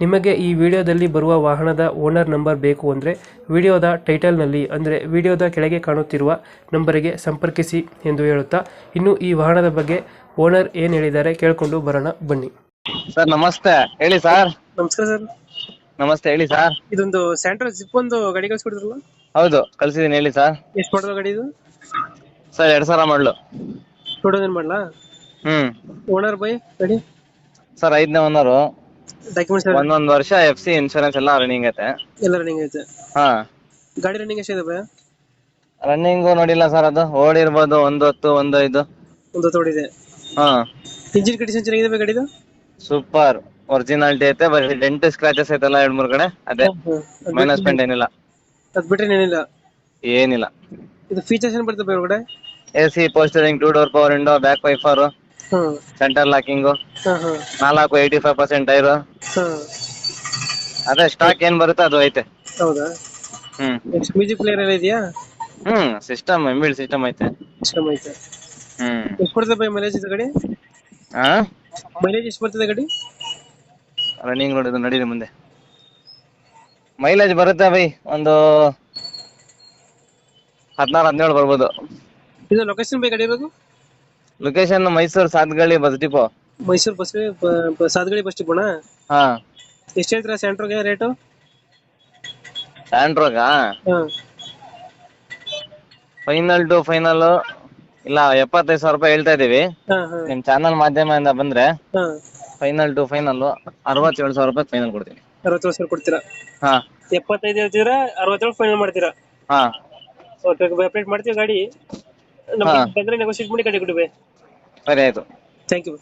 ನಿಮಗೆ ಈ ವಿಡಿಯೋದಲ್ಲಿ ಬರುವ ವಾಹನದ ಓನರ್ ನಂಬರ್ ಬೇಕು ಅಂದರೆ ವಿಡಿಯೋದ ಟೈಟಲ್ನಲ್ಲಿ ಅಂದರೆ ವಿಡಿಯೋದ ಕೆಳಗೆ ಕಾಣುತ್ತಿರುವ ನಂಬರಿಗೆ ಸಂಪರ್ಕಿಸಿ ಎಂದು ಹೇಳುತ್ತಾ ಇನ್ನು ಈ ವಾಹನದ ಬಗ್ಗೆ ಓನರ್ ಏನು ಹೇಳಿದ್ದಾರೆ ಕೇಳಿಕೊಂಡು ಬರೋಣ ಬನ್ನಿ. ಸರ್ ನಮಸ್ತೆ. ಹೇಳಿ ಸರ್. ನಮಸ್ಕಾರ ಸರ್. ನಮಸ್ತೆ ಹೇಳಿ ಸರ್. ಇದೊಂದು ಸ್ಯಾಂಟ್ರೋ ಜಿಪ್ ಒಂದು ಗಾಡಿ ಕಳಿಸ್ಕೊಡಿದ್ರಲ್ಲ ಹೌದು ಕಳ್ಸಿದೀನಿ ಹೇಳಿ ಸರ್. ಎಷ್ಟು ಮಾಡೋದು ಗಾಡಿ ಇದು? ಸರ್ ಎರಡ್ ಸಾವಿರ ಮಾಡಲು. ತೌಸಂಡ್ ಮಾಡಲಾ? ಹ್ಮ್. ಓನರ್ ಬೈ ಗಾಡಿ? ಸರ್ ಐದನೇ ಒನ್ನರು ಡಾಕ್ಯುಮೆಂಟ್ಸ್ ಒಂದೊಂದ್ ವರ್ಷ ಎಫ್ ಸಿ ಇನ್ಶೂರೆನ್ಸ್ ಎಲ್ಲ ರನ್ನಿಂಗ್ ಐತೆ. ಎಲ್ಲ ರನ್ನಿಂಗ್ ಐತೆ. ಹಾ. ಗಾಡಿ ರನ್ನಿಂಗ್ ಎಷ್ಟಿದೆ ರನ್ನಿಂಗ್ ರನ್ನಿಂಗು ನೋಡಿಲ್ಲ ಸರ್ ಅದು. ಓಡಿರ್ಬೋದು ಒಂದು ಹತ್ತು ಒಂದು ಐದು. ಒಂದು ತೋಡಿದೆ ಹಾ. ಇಂಜಿನ್ ಕಂಡೀಷನ್ ಚೆನ್ನಾಗಿದೆ ಬೈ ಗಾಡಿದು? ಸೂಪರ್ ಒರಿಜಿನಾಲಿಟಿ ಐತೆ ಬರೀ ಡೆಂಟ್ ಸ್ಕ್ರಾಚಸ್ ಐತಲ್ಲ ಎರಡ್ ಮೂರ್ ಕಡೆ? ಅದೇ. ಮೈನಸ್ ಪಾಯಿಂಟ್ ಏನಿಲ್ಲ. ಅದ್ ಬಿಟ್ರೆ ಏನಿಲ್ಲ? ಏನಿಲ್ಲ. ಇದು ಫೀಚರ್ಸ್ ಏನ್ ಬರ್ತದೆ ಒಳಗಡೆ? A C power steering two door power window back wiper hmm. Centre locking ನಾಲ್ಕು ಏಯ್ಟಿ ಫೈವ್ ಪರ್ಸೆಂಟ್ ಟೈರು ಹಾ. ಅದೇ ಸ್ಟಾಕ್ ಏನ್ ಬರುತ್ತೆ ಅದು ಐತೆ. ಹೌದಾ? ಹ್ಮ್. ನೆಕ್ಸ್ಟ್ ಮ್ಯೂಸಿಕ್ ಪ್ಲೇಯರ್ ಎಲ್ಲ ಇದೆಯಾ? ಹ್ಮ್ ಸಿಸ್ಟಮ್ ಎಂಬಿಲ್ಡ್ ಸಿಸ್ಟಮ್ ಐತೆ. ಸಿಸ್ಟಮ್ ಐತೆ. ಹ್ಮ್. ಎಷ್ಟು ಕೊಡ್ತದೆ ಬೈ ಮೈಲೇಜ್ ಇದು ಗಾಡಿ? ಹಾ ಮೈಲೇಜ್ ಎಷ್ಟು ಬರ್ತದೆ ಗಾಡಿ? ರನ್ನಿಂಗ್ ನೋಡಿದ್ದು ನಡೀರಿ ಮುಂದೆ. ಮೈಲೇಜ್ ಬರುತ್ತೆ ಬೈ ಒಂದು ಹದಿನಾರು ಹದಿನೇಳು ಬರ್ಬೋದು. ಇದು ಲೊಕೇಶನ್ ಬೈ ಗಾಡಿ ಇರೋದು location Mysuru Sathagalli bus depot Mysuru bus ಸಾದ್ಗಡಿ bus ಡಿಪೋಣ ಹಾ. ಎಷ್ಟು ಹೇಳ್ತೀರಾ ಸೆಂಟ್ರೋಗೆ ರೇಟು? ಸ್ಯಾಂಡ್ರೋಗ ಹಾ. ಫೈನಲ್ ಟು ಫೈನಲ್ ಇಲ್ಲ ಎಪ್ಪತ್ತೈದು ಸಾವಿರ ರೂಪಾಯಿ ಹೇಳ್ತಾ ಇದೀವಿ ಹಾ ಹಾ. ನಿಮ್ ಚಾನಲ್ ಮಾಧ್ಯಮದಿಂದ ಬಂದ್ರೆ ಹಾ. ಫೈನಲ್ ಟು ಫೈನಲ್ ಅರವತ್ತೇಳು ಸಾವಿರ ರೂಪಾಯಿ ಫೈನಲ್ ಕೊಡ್ತೀನಿ. ಅರವತ್ತೇಳು ಸಾವಿರ ಕೊಡ್ತೀರಾ? ಹಾ. ಎಪ್ಪತ್ತೈದು ಹೇಳ್ತೀರಾ ಅರವತ್ತೇಳು ಫೈನಲ್ ಮಾಡ್ತೀರಾ? ಹಾ. ಓಕೆ ಅಪ್ಡೇಟ್ ಮಾಡ್ತೀವಿ ಗಾಡಿ. ಹಾ. ನಮ್ಗೆ ಬಂದ್ರೆ ಮಾಡಿ ಗಾಡಿ ಕೊಡಿ ಬೈ. ಸರಿ ಆಯ್ತು. Thank you